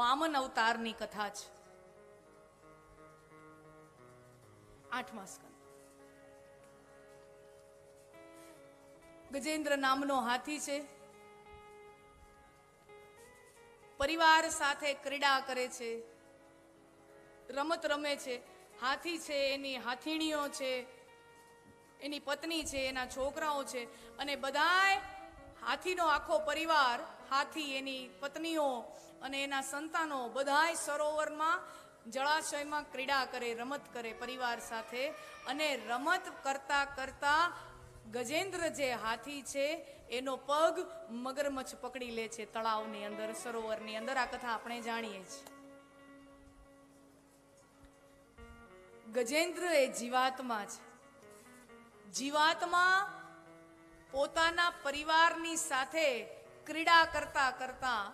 વામન અવતારની કથા છે. આઠમા સ્કંદ. ગજેન્દ્ર નામનો હાથી છે. પરિવાર સાથે ક્રીડા કરે છે. રમત રમે છે. હાથી છે, એની હાથીણીઓ છે, એની પત્ની છે, એના છોકરાઓ છે અને બધાય હાથીનો આખો પરિવાર, હાથી, એની પત્નીઓ અને એના સંતાનો બધાય સરોવરમાં જળાશયમાં ક્રીડા કરે, રમત કરે પરિવાર સાથે. અને રમત કરતા કરતા ગજેન્દ્ર જે હાથી છે, એનો પગ મગરમચ્છ પકડી લે છે તળાવની અંદર, સરોવરની અંદર. આ કથા આપણે જાણીએ છીએ. ગજેન્દ્ર એ જીવાત્મા છે. જીવાત્મા પોતાના પરિવારની સાથે ક્રીડા કરતા કરતા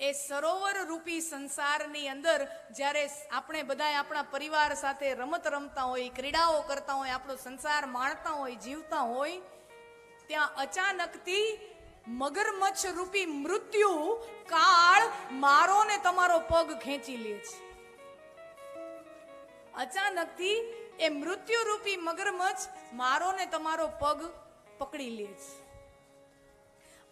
એ સરોવર રૂપી સંસારની અંદર જ્યારે આપણે બધા આપણા પરિવાર સાથે રમત રમતા હોય, ક્રીડાઓ કરતા હોય, આપણો સંસાર માણતા હોય, જીવતા હોય, ત્યાં અચાનકથી મગરમચ્છ રૂપી મૃત્યુ કાળ મારો ને તમારો પગ ખેંચી લે છે. અચાનકથી એ મૃત્યુ રૂપી મગરમચ્છ મારો ને તમારો પગ પકડી લે છે.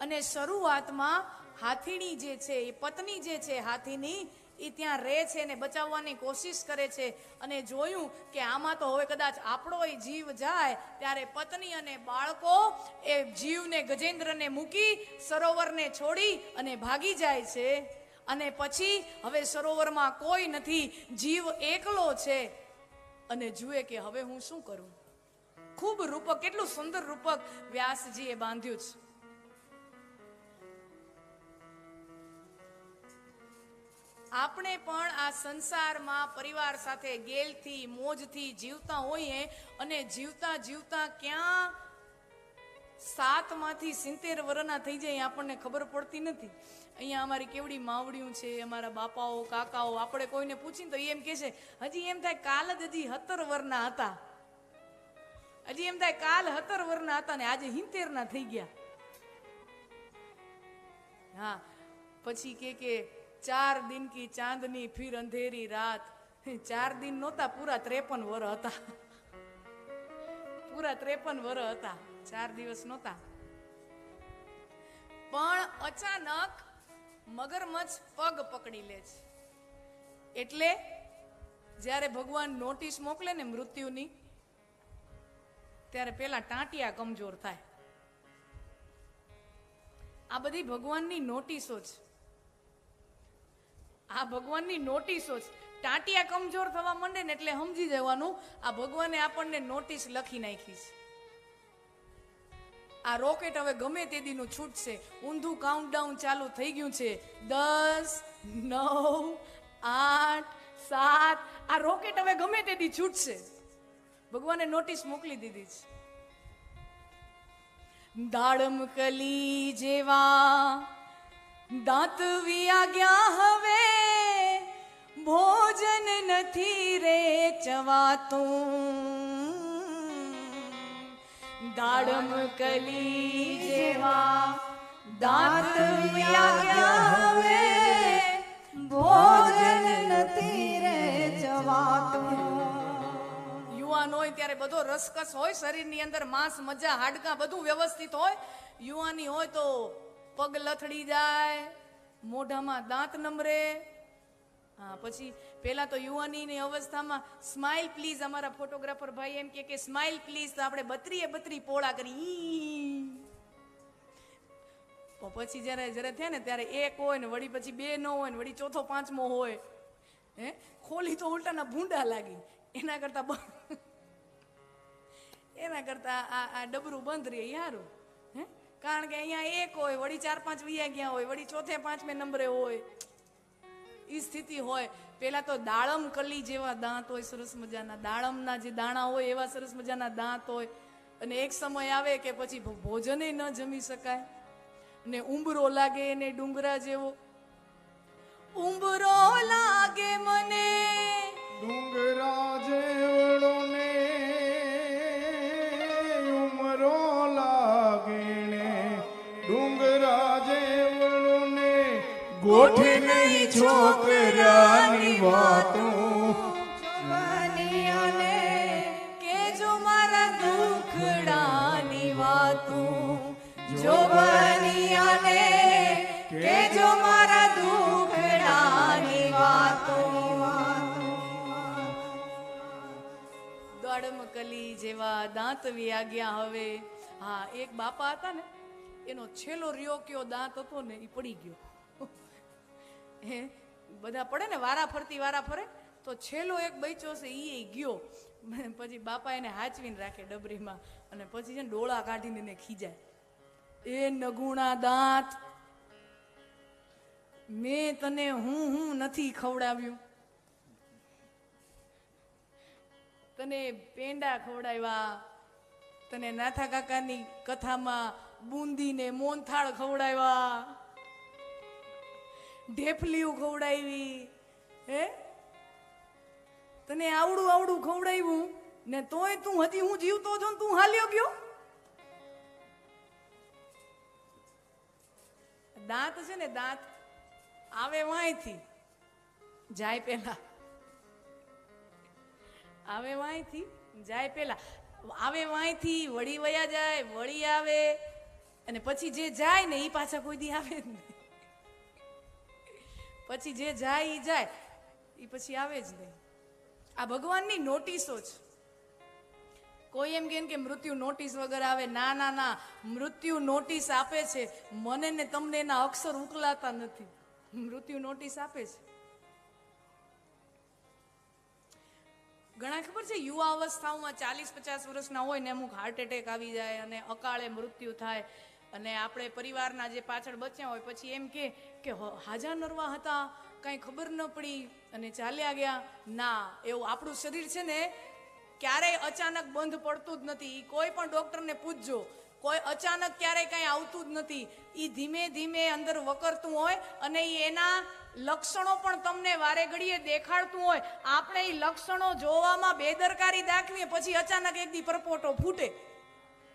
અને શરૂઆતમાં હાથીની જે છે, એ પત્ની જે છે હાથીની, એ ત્યાં રહે છે ને બચાવવાની કોશિશ કરે છે. અને જોયું કે આમાં તો હવે કદાચ આપણો જીવ જાય, ત્યારે પત્ની અને બાળકો એ જીવને ગજેન્દ્રને મૂકી સરોવરને છોડી અને ભાગી જાય છે. અને પછી હવે સરોવરમાં કોઈ નથી, જીવ એકલો છે. અને જુએ કે હવે હું શું કરું? ખૂબ રૂપક, કેટલું સુંદર રૂપક વ્યાસજીએ બાંધ્યું છે. આપણે પણ આ સંસારમાં પરિવાર સાથે ગેલથી, મોજથી જીવતા હોઈએ અને જીવતા જીવતા ક્યાં સાતમાંથી સિત્તેર વર્ષના થઈ જાય આપણને ખબર પડતી નથી. અહીંયા અમારી કેવડી માવડિયું છે, અમારા બાપાઓ, કાકાઓ, આપણે કોઈને પૂછીને તો એમ કહે છે, હજી એમ થાય કાલ જ હજી હતર વરના હતા. હજી એમ થાય કાલ હતર વરના હતા ને આજે હિંતેરના થઈ ગયા. હા, પછી કે કે ચાર દિન કી ચાંદની ફિર અંધેરી રાત. ચાર દિન નહોતા, પૂરા ત્રેપન વર હતા. પૂરા ત્રેપન વર હતા. ચાર દિવસ નહોતા. પણ અચાનક મગરમચ્છ પગ પકડી લે છે. એટલે જ્યારે ભગવાન નોટિસ મોકલે ને મૃત્યુની, ત્યારે પેલા ટાંટિયા કમજોર થાય. આ બધી ભગવાનની નોટિસો છે આ ભગવાનની નોટિસો છે ટાંટિયા કમજોર થવા માંડે ને એટલે સમજી જવાનું, આ ભગવાને આપણને નોટિસ લખી નાખી છે. આ રોકેટ હવે ગમે તે દીનું છૂટશે. ઊંધું કાઉન્ટડાઉન ચાલુ થઈ ગયું છે. દસ, નવ, આઠ, સાત, આ રોકેટ હવે ગમે તે દી છૂટશે. ભગવાને નોટિસ મોકલી દીધી છે. દાડમ કલી જેવા દાંત વિયા ગયા હવે ભોજન નથી રે ચવાતું. દાડમ કલી જેવા દાંત હવે. ભોજન નથી રે ચવાતું. યુવાન હોય ત્યારે બધો રસકસ હોય, શરીરની અંદર માંસ, મજા, હાડકાં બધું વ્યવસ્થિત હોય. યુવાની હોય તો પગ લથડી જાય, મોઢામાં દાંત નમરે હા, પછી પેલા તો યુવાનીની અવસ્થામાં સ્માઇલ પ્લીઝ અમારા ફોટોગ્રાફર ભાઈ એમ કે સ્માઇલ પ્લીઝ તો આપણે બત્રીએ બત્રી પોળા કરી. પછી જ્યારે જ્યારે થાય ને ત્યારે એક હોય ને વળી પછી બે ન હોય ને વળી ચોથો પાંચમો હોય, હે? ખોલી તો ઉલટાના ભૂંડા લાગી. એના કરતા એના કરતા આ આ ડબરું બંધ રહે યારું હે? કારણ કે અહીંયા એક હોય, વળી ચાર પાંચ વૈયા ગયા હોય, વળી ચોથે પાંચમે નંબરે હોય. એ સ્થિતિ હોય. પેલા તો દાળમ કલી જેવા દાંત હોય સરસ મજાના. દાળમના જે દાણા હોય એવા સરસ મજાના દાંત હોય. અને એક સમય આવે કે પછી ભોજને ન જમી શકાય. ને ઉંબરો લાગે ને ડુંગરા જેવો. ઉંબરો લાગે મને. ડુંગરા જેવડો લાગે ને ડુંગરા જેવડો ને ગોઠે નહીં છોકરાની વાતો. દુખડાની વાતું જોવાનીઓને કેજો મારા દુખડાની વાતો. દડમકલી જેવા દાંત વ્યાગ્યા હવે. હા, એક બાપા હતા ને, એનો છેલ્લો રિયો કયો દાંત હતો ને એ પડી ગયો. હે? બધા પડે ને, વારા ફરતી વારા ફરે, તો છેલ્લો એક બૈચો છે એ ગયો. પછી બાપા એને હાચવીને રાખે ડબરીમાં અને પછી છે ને ડોળા કાઢીને એને ખીજાય. એ નગુણા દાંત. મેં તને હું હું નથી ખવડાવ્યું. તને પેંડા ખવડાવ્યા. તને નાથા કાકાની કથામાં બુંદીને મોનથાળ ખવડાવ્યા. ઢેફલીયું ખવડાવી હે? તને આવડું આવડું ખવડાવ્યું ને તોય તું હજી હું જીવતો છો ને તું હાલ્યો ગયો? દાંત છે ને દાંત, આવે વાંયથી. જાય પેલા આવે વાંયથી, જાય પેલા આવે વાંયથી, વળી વયા જાય, વળી આવે. અને પછી જે જાય ને એ પાછા કોઈ દી આવે જ નહીં. પછી જે જાય એ જાય. એ પછી આવે જ નહીં. આ ભગવાનની નોટિસો છે. કોઈ એમ કે મૃત્યુ નોટિસ વગર આવે, ના ના ના, મૃત્યુ નોટિસ આપે છે. મને ને તમને એના અક્ષર ઉકલાતા નથી. મૃત્યુ નોટિસ આપે છે. ઘણા ખબર છે યુવા અવસ્થાઓમાં ચાલીસ, પચાસ વર્ષના હોય ને અમુક હાર્ટ એટેક આવી જાય અને અકાળે મૃત્યુ થાય. અને આપણે પરિવારના જે પાછળ બચ્યા હોય, પછી એમ કે કે હાજા નરવા હતા, કાંઈ ખબર ન પડી અને ચાલ્યા ગયા. ના, એવું આપણું શરીર છે ને, ક્યારેય અચાનક બંધ પડતું જ નથી. કોઈ પણ ડોક્ટરને પૂછજો. કોઈ અચાનક ક્યારેય કાંઈ આવતું જ નથી. એ ધીમે ધીમે અંદર વકરતું હોય અને એના લક્ષણો પણ તમને વારે ઘડીએ દેખાડતું હોય. આપણે એ લક્ષણો જોવામાં બેદરકારી દાખવીએ, પછી અચાનક એક દી પરપોટો ફૂટે.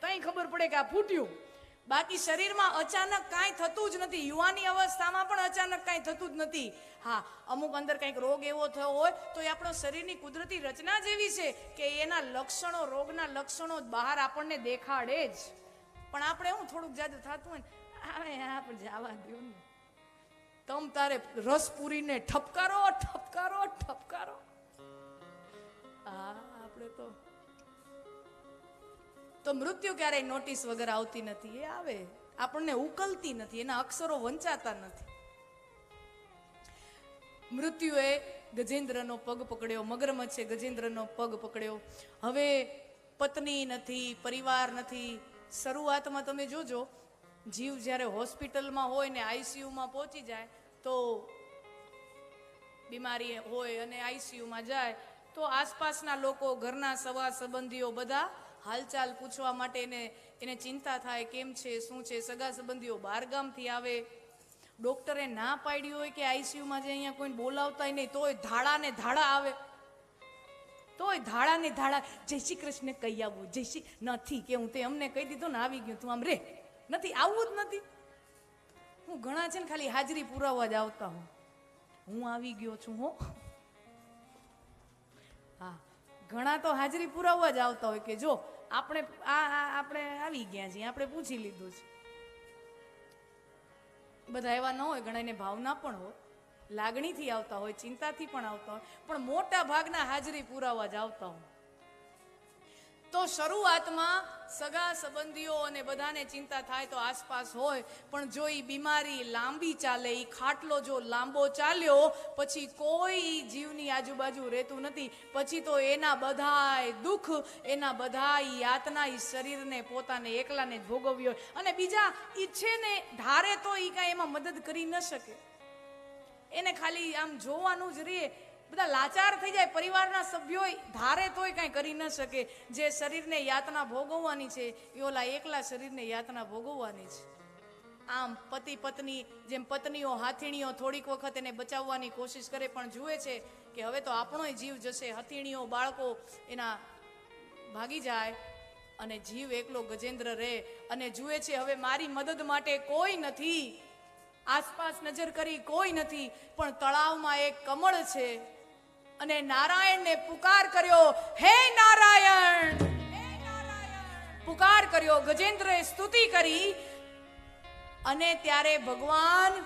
કંઈ ખબર પડે કે આ ફૂટ્યું. બાકી શરીરમાં અચાનક કાંઈ થતું જ નથી. યુવાની અવસ્થામાં પણ અચાનક કાંઈ થતું જ નથી. હા, અમુક અંદર કંઈક રોગ એવો થયો હોય, તો એ આપણો શરીરની કુદરતી રચના જેવી છે કે એના લક્ષણો, રોગના લક્ષણો બહાર આપણને દેખાડે જ. પણ આપણે હું થોડુંક જાજુ થતું હોય ને, આવે આપણે જવા દો ને. તમ તારે રસ પૂરીને ઠપકારો ઠપકારો ઠપકારો. હા, આપણે તો તો મૃત્યુ ક્યારેય નોટિસ વગર આવતી નથી. એ આવે. આપણને ઉકલતી નથી. એના અક્ષરો વંચાતા નથી. મૃત્યુએ ગજેન્દ્રનો પગ પકડ્યો. મગરમચ્છે ગજેન્દ્રનો પગ પકડ્યો. હવે પત્ની નથી, પરિવાર નથી. શરૂઆતમાં તમે જોજો, જીવ જ્યારે હોસ્પિટલમાં હોય ને આઈસીયુમાં પહોંચી જાય, તો બીમારી હોય અને આઈસીયુમાં જાય, તો આસપાસના લોકો, ઘરના સવા સંબંધીઓ બધા હાલચાલ પૂછવા માટે એને એને ચિંતા થાય કેમ છે, શું છે, સગા સંબંધીઓ બહારગામથી આવે. ડોક્ટરે ના પાડી હોય કે આઈસીયુમાં જે અહીંયા કોઈને બોલાવતાય નહીં, તોય ધાડા ને ધાડા આવે. તોય ધાડા ને ધાડા, જય શ્રી કૃષ્ણ કહી આવવું જય શ્રી નથી કે હું તે અમને કહી દીધું ને આવી ગયું, તું આમ રે. નથી આવવું જ નથી. હું ઘણા છે ને ખાલી હાજરી પુરાવવા જ આવતા હું હું આવી ગયો છું, હો. હા. ઘણા તો હાજરી પુરાવવા જ આવતા હોય કે જો, આપણે આ આપણે આવી ગયા છીએ, આપણે પૂછી લીધું છે. બધા એવા ન હોય ઘણા એને ભાવના પણ હોય. લાગણીથી આવતા હોય, ચિંતાથી પણ આવતા હોય. પણ મોટા ભાગના હાજરી પુરાવવા જ આવતા હોય. તો શરૂઆતમાં સગા સંબંધીઓ અને બધાને ચિંતા થાય તો આસપાસ હોય, પણ જો એ બીમારી લાંબી ચાલે એ ખાટલો જો લાંબો ચાલ્યો, પછી કોઈ જીવની આજુબાજુ રહેતું નથી. પછી તો એના બધાય દુઃખ, એના બધા યાતના એ શરીરને પોતાને એકલાને જ ભોગવ્યો અને બીજા ઈચ્છે ને, ધારે તો એ કાંઈ એમાં મદદ કરી ન શકે. એને ખાલી આમ જોવાનું જ રહે. બધા લાચાર થઈ જાય, પરિવારના સભ્યો ધારે તોય કાંઈ કરી ન શકે. જે શરીરને યાતના ભોગવવાની છે, એ ઓલા એકલા શરીરને યાતના ભોગવવાની છે. આમ પતિ પત્ની, જેમ પત્નીઓ હાથીણીઓ થોડીક વખત એને બચાવવાની કોશિશ કરે, પણ જુએ છે કે હવે તો આપણોય જીવ જશે, હથીણીઓ, બાળકો એના ભાગી જાય અને જીવ એકલો ગજેન્દ્ર રહે. અને જુએ છે હવે મારી મદદ માટે કોઈ નથી. આસપાસ નજર કરી કોઈ નથી. પણ તળાવમાં એક કમળ છે. અને નારાયણને પુકાર કર્યો. હે નારાયણ! પુકાર કર્યો. ગજેન્દ્રએ સ્તુતિ કરી. અને ત્યારે ભગવાન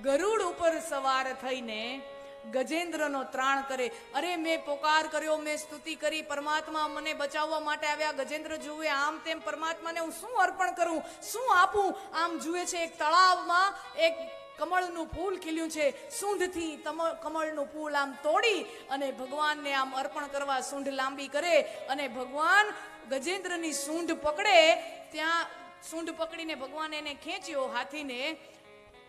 ગરુડ ઉપર સવાર થઈને ગજેન્દ્રનો ત્રાણ કરે. અરે, મેં પોકાર કર્યો, મેં સ્તુતિ કરી. પરમાત્મા મને બચાવવા માટે આવ્યા. ગજેન્દ્ર જુએ, આમ તેમ પરમાત્માને હું શું અર્પણ કરું? શું આપું? આમ જુએ છે, એક તળાવમાં એક કમળનું ફૂલ ખીલ્યું છે. સૂંઢથી કમળનું ફૂલ આમ તોડી અને ભગવાનને આમ અર્પણ કરવા સૂંઢ લાંબી કરે અને ભગવાન ગજેન્દ્રની સૂંઢ પકડે, ત્યાં સૂંઢ પકડીને ભગવાન એને ખેંચ્યો હાથીને,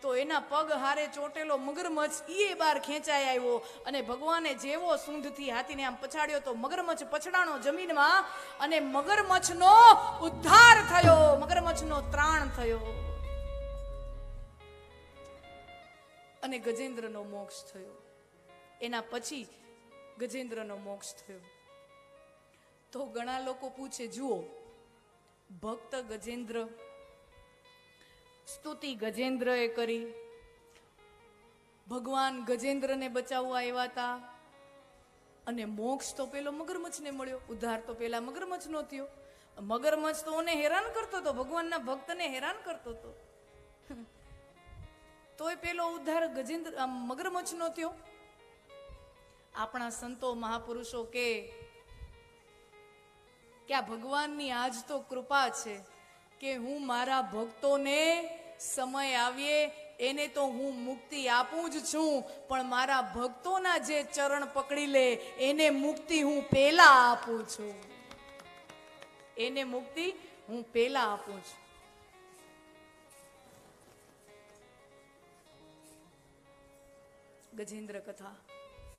તો એના પગ હારે ચોટેલો મગરમચ્છ એ બાર ખેંચાઈ આવ્યો અને ભગવાને જેવો સૂંઢથી હાથીને આમ પછાડ્યો તો મગરમચ્છ પછડાણો જમીનમાં અને મગરમચ્છનો ઉદ્ધાર થયો, મગરમચ્છનો ત્રાણ થયો. અને ગજેન્દ્રનો મોક્ષ થયો. એના પછી ગજેન્દ્રનો મોક્ષ થયો. તો ઘણા લોકો પૂછે, જુઓ, ભક્ત ગજેન્દ્ર, સ્તુતિ ગજેન્દ્રએ કરી. ભગવાન ગજેન્દ્રને બચાવવા આવ્યા હતા. અને મોક્ષ તો પેલો મગરમચ્છને મળ્યો, ઉદ્ધાર તો પેલા મગરમચ્છનો થયો. મગરમચ્છ તો ઓને હેરાન કરતો હતો, ભગવાનના ભક્તને હેરાન કરતો હતો. તોય પેલો ઉદ્ધાર ગજેન્દ્ર મગરમચ્છનો થયો. આપણા સંતો મહાપુરુષો કે કે આ ભગવાનની આજ તો કૃપા છે કે હું મારા ભક્તોને સમય આવીએ, એને તો હું મુક્તિ આપું જ છું, પણ મારા ભક્તોના જે ચરણ પકડી લે, એને મુક્તિ હું પેલા આપું છું. એને મુક્તિ હું પેલા આપું છું. ગજેન્દ્ર કથા.